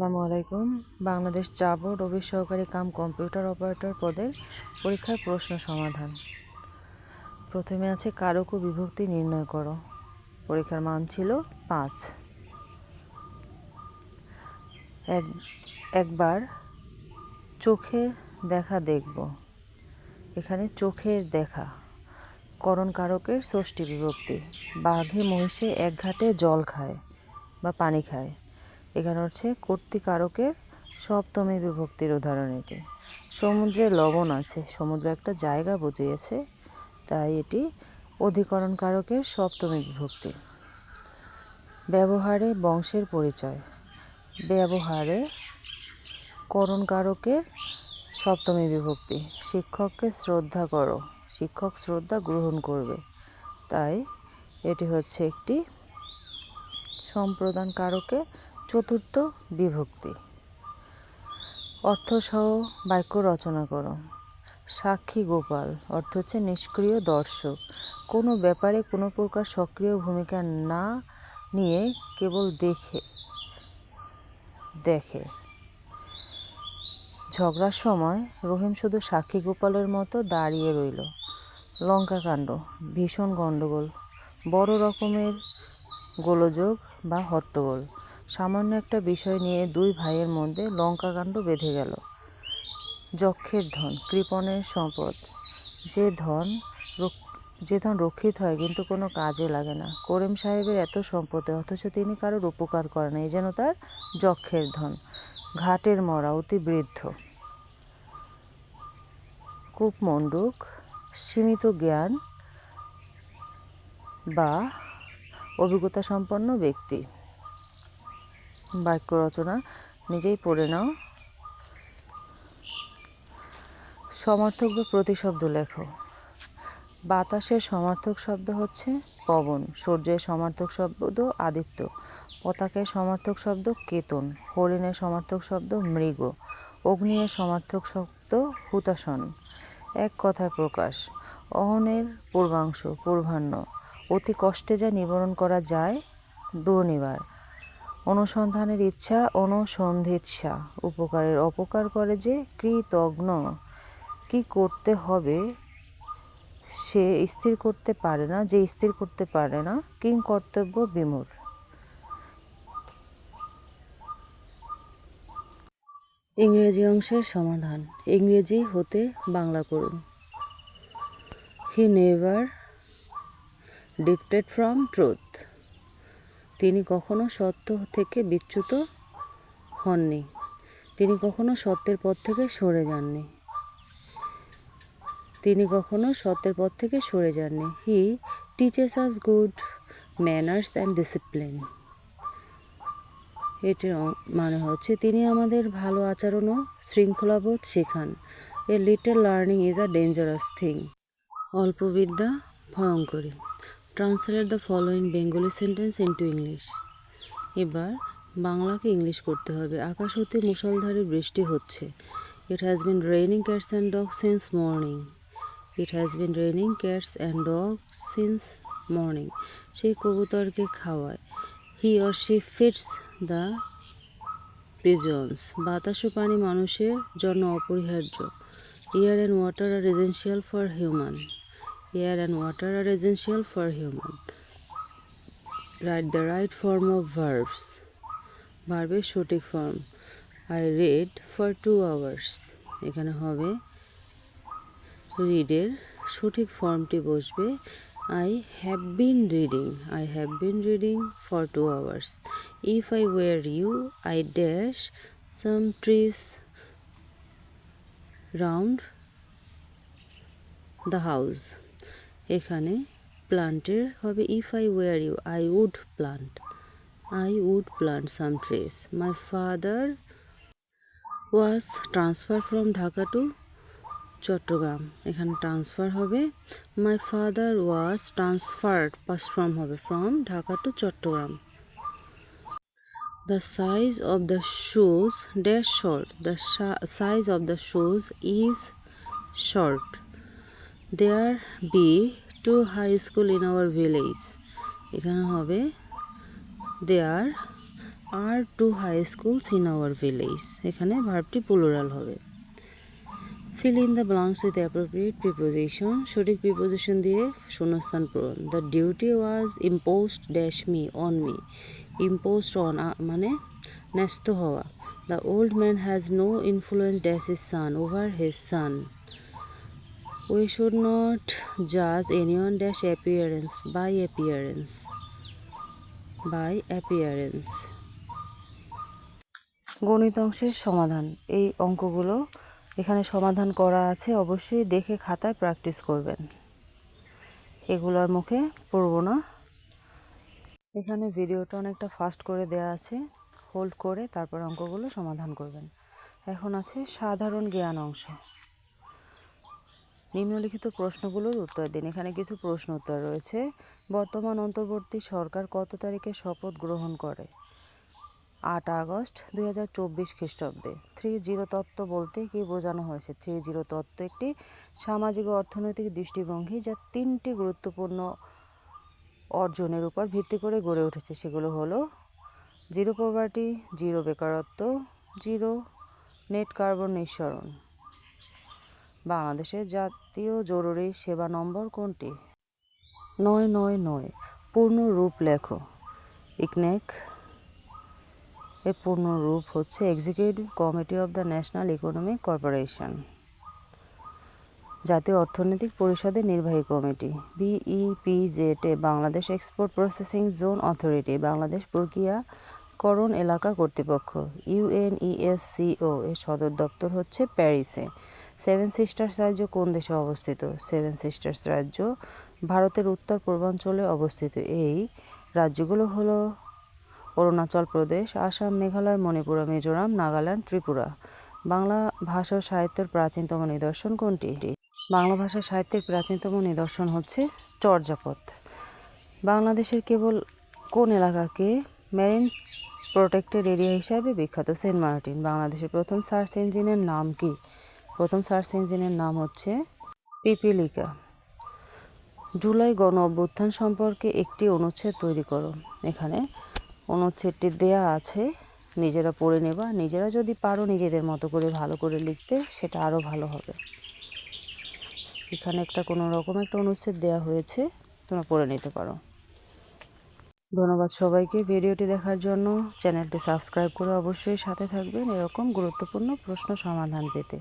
আসসালামু আলাইকুম। বাংলাদেশ চা বোর্ড অফিস সহকারী কাম কম্পিউটার অপারেটর পদের পরীক্ষার প্রশ্ন সমাধান। প্রথমে আছে কারক ও বিভক্তি নির্ণয় করো। পরীক্ষার মান ছিল পাঁচ। এক, একবার চোখে দেখা দেখব। এখানে চোখের দেখা, করণ কারকের ষষ্ঠী বিভক্তি। বাঘে, মহিষে এক ঘাটে জল খায় বা পানি খায়। এখানে হচ্ছে কর্তৃকারকের সপ্তমী বিভক্তির উদাহরণ এটি। সমুদ্রে লবণ আছে, সমুদ্র একটা জায়গা বুঝিয়েছে তাই এটি অধিকরণ কারকের সপ্তমী বিভক্তি। ব্যবহারে বংশের পরিচয়। ব্যবহারে করণ কারকের সপ্তমী বিভক্তি। শিক্ষককে শ্রদ্ধা করো, শিক্ষক শ্রদ্ধা গ্রহণ করবে। তাই এটি হচ্ছে একটি সম্প্রদান কারকে চতুর্থ বিভক্তি। অর্থসহ বাক্য রচনা করো। সাক্ষী গোপাল, অর্থ হচ্ছে নিষ্ক্রিয় দর্শক। কোনো ব্যাপারে কোনো প্রকার সক্রিয় ভূমিকা না নিয়ে কেবল দেখে দেখে। ঝগড়ার সময় রহিম শুধু সাক্ষী গোপালের মতো দাঁড়িয়ে রইল। লঙ্কাকাণ্ড ভীষণ গণ্ডগোল বড় রকমের গোলযোগ বা হট্টগোল। সামান্য একটা বিষয় নিয়ে দুই ভাইয়ের মধ্যে লঙ্কাকাণ্ড বেঁধে গেল। যক্ষের ধন, কৃপণের সম্পদ। যে ধন যে ধন রক্ষিত হয় কিন্তু কোনো কাজে লাগে না। করিম সাহেবের এত সম্পত্তি অথচ তিনি কারোর উপকার করেন এই যেন তার যক্ষের ধন। ঘাটের মরা, অতি বৃদ্ধ। কূপমণ্ডুক সীমিত জ্ঞান বা অভিজ্ঞতা সম্পন্ন ব্যক্তি। বাক্য রচনা নিজেই পড়ে নাও। সমার্থক বা প্রতিশব্দ লেখো। বাতাসের সমার্থক শব্দ হচ্ছে পবন, সূর্যের সমার্থক শব্দ আদিত্য, পতাকের সমার্থক শব্দ কেতন, হরিণের সমার্থক শব্দ মৃগ, অগ্নির সমার্থক শব্দ হুতাসন এক কথায় প্রকাশ, অহনের পূর্বাংশ, পূর্বাহ্ন। অতি কষ্টে যা নিবারণ করা যায় দুর্নিবার। অনুসন্ধানের ইচ্ছা, অনুসন্ধিৎসা। উপকারের অপকার করে যে কৃতজ্ঞ। কি করতে হবে? সে স্থির করতে পারে না, যে স্থির করতে পারে না, কিং কর্তব্য বিমূর ইংরেজি অংশের সমাধান। ইংরেজি হতে বাংলা করুন। হি নেভার ডিক্টেড ফ্রম ট্রুথ তিনি কখনো সত্য থেকে বিচ্যুত হননি। তিনি কখনো সত্যের পথ থেকে সরে যাননি। তিনি কখনো সত্যের পথ থেকে সরে যাননি। He teaches us good manners and discipline এটির মানে হচ্ছে তিনি আমাদের ভালো আচরণ ও শৃঙ্খলাবোধ শেখান। A little learning is a dangerous thing অল্প বিদ্যা ভয়ঙ্করী। Translate the following Bengali sentence into English এবার বাংলাকে ইংলিশ করতে হবে। আকাশ হতে মুষলধারে বৃষ্টি হচ্ছে। It has been raining cats and dog since morning it has been raining cats and dog since morning সেই কবুতরকে খাওয়ায়। He or she feeds the pigeons বাতাস পানি মানুষের জন্য অপরিহার্য। Air and water are essential for human air and water are essential for human. Write the right form of verbs. ভার্বের সঠিক form I read for two hours এখানে হবে রিডের সঠিক ফর্মটি বসবে I have been reading I have been reading for two hours if I were you I dash some trees round the house এখানে প্লান্টের হবে if I were you I would plant I would plant some trees my father was transfer from Dhaka to Chattogram এখানে transfer হবে। My father was transferred pass from হবে from Dhaka to Chattogram The size of the shoes dash short. The size of the shoes is short. There be two high school in our village এখানে হবে there are two high schools in our village এখানে ভার্বটি plural হবে। Fill in the blanks with appropriate preposition সঠিক preposition দিয়ে শূন্যস্থান পূরণ। The duty was imposed dash me on me imposed on মানে ন্যস্ত হওয়া। The old man has no influence dash his son over his son we should not জাজ anyone dash appearance by appearance by appearance গণিত অংশের সমাধান। এই অঙ্কগুলো এখানে সমাধান করা আছে, অবশ্যই দেখে খাতায় প্র্যাকটিস করবেন। এগুলোর মুখে পড়ব না। এখানে ভিডিওটা অনেকটা ফাস্ট করে দেয়া আছে। হোল্ড করে তারপর অঙ্কগুলো সমাধান করবেন। এখন আছে সাধারণ জ্ঞান অংশ। নিম্নলিখিত প্রশ্নগুলোর উত্তর দিন। এখানে কিছু প্রশ্ন উত্তর রয়েছে। বর্তমান অন্তর্বর্তী সরকার কত তারিখে শপথ গ্রহণ করে? আট আগস্ট দুই হাজার চব্বিশ খ্রিস্টাব্দে। থ্রি জিরো তত্ত্ব বলতে কি বোঝানো হয়েছে? থ্রি জিরো তত্ত্ব একটি সামাজিক অর্থনৈতিক দৃষ্টিভঙ্গি যা তিনটি গুরুত্বপূর্ণ অর্জনের উপর ভিত্তি করে গড়ে উঠেছে। সেগুলো হলো, জিরো পভার্টি, জিরো বেকারত্ব, জিরো নেট কার্বন নিঃসরণ বাংলাদেশের জাতীয় জরুরি সেবা নম্বর কোনটি? নয় নয় নয়। পূর্ণ রূপ লেখো। ইকনেক। এর পূর্ণ রূপ হচ্ছে executive committee of the national economic corporation জাতীয় অর্থনৈতিক পরিষদের নির্বাহী কমিটি বিইপিজেটে Bangladesh export processing zone authority Bangladesh প্রক্রিয়াকরণ এলাকা কর্তৃপক্ষ ইউএনইএসসিও এর সদর দপ্তর হচ্ছে প্যারিসে সেভেন সিস্টার্স রাজ্য কোন দেশে অবস্থিত? সেভেন সিস্টার্স রাজ্য ভারতের উত্তর পূর্বাঞ্চলে অবস্থিত। এই রাজ্যগুলো হলো অরুণাচল প্রদেশ, আসাম, মেঘালয়, মণিপুর, মিজোরাম, নাগাল্যান্ড, ত্রিপুরা। বাংলা ভাষা ও সাহিত্যের প্রাচীনতম নিদর্শন কোনটি? বাংলা ভাষা সাহিত্যের প্রাচীনতম নিদর্শন হচ্ছে চর্যাপদ। বাংলাদেশের কেবল কোন এলাকাকে মেরিন প্রোটেক্টেড এরিয়া হিসাবে বিখ্যাত? Saint Martin. বাংলাদেশের প্রথম সার্চ ইঞ্জিনের নাম কি? প্রথম সার্চ ইঞ্জিনের নাম হচ্ছে পিপিলিকা। জুলাই গণ অভ্যুত্থান সম্পর্কে একটি অনুচ্ছেদ তৈরি করো। এখানে অনুচ্ছেদটি দেয়া আছে, নিজেরা পড়ে নেবা, নিজেরা যদি পারো নিজেদের মতো করে ভালো করে লিখতে, সেটা আরও ভালো হবে। এখানে একটা কোনো রকম একটা অনুচ্ছেদ দেয়া হয়েছে, তোমরা পড়ে নিতে পারো। ধন্যবাদ সবাইকে ভিডিওটি দেখার জন্য। চ্যানেলটি সাবস্ক্রাইব করে অবশ্যই সাথে থাকবেন এরকম গুরুত্বপূর্ণ প্রশ্ন সমাধান পেতে।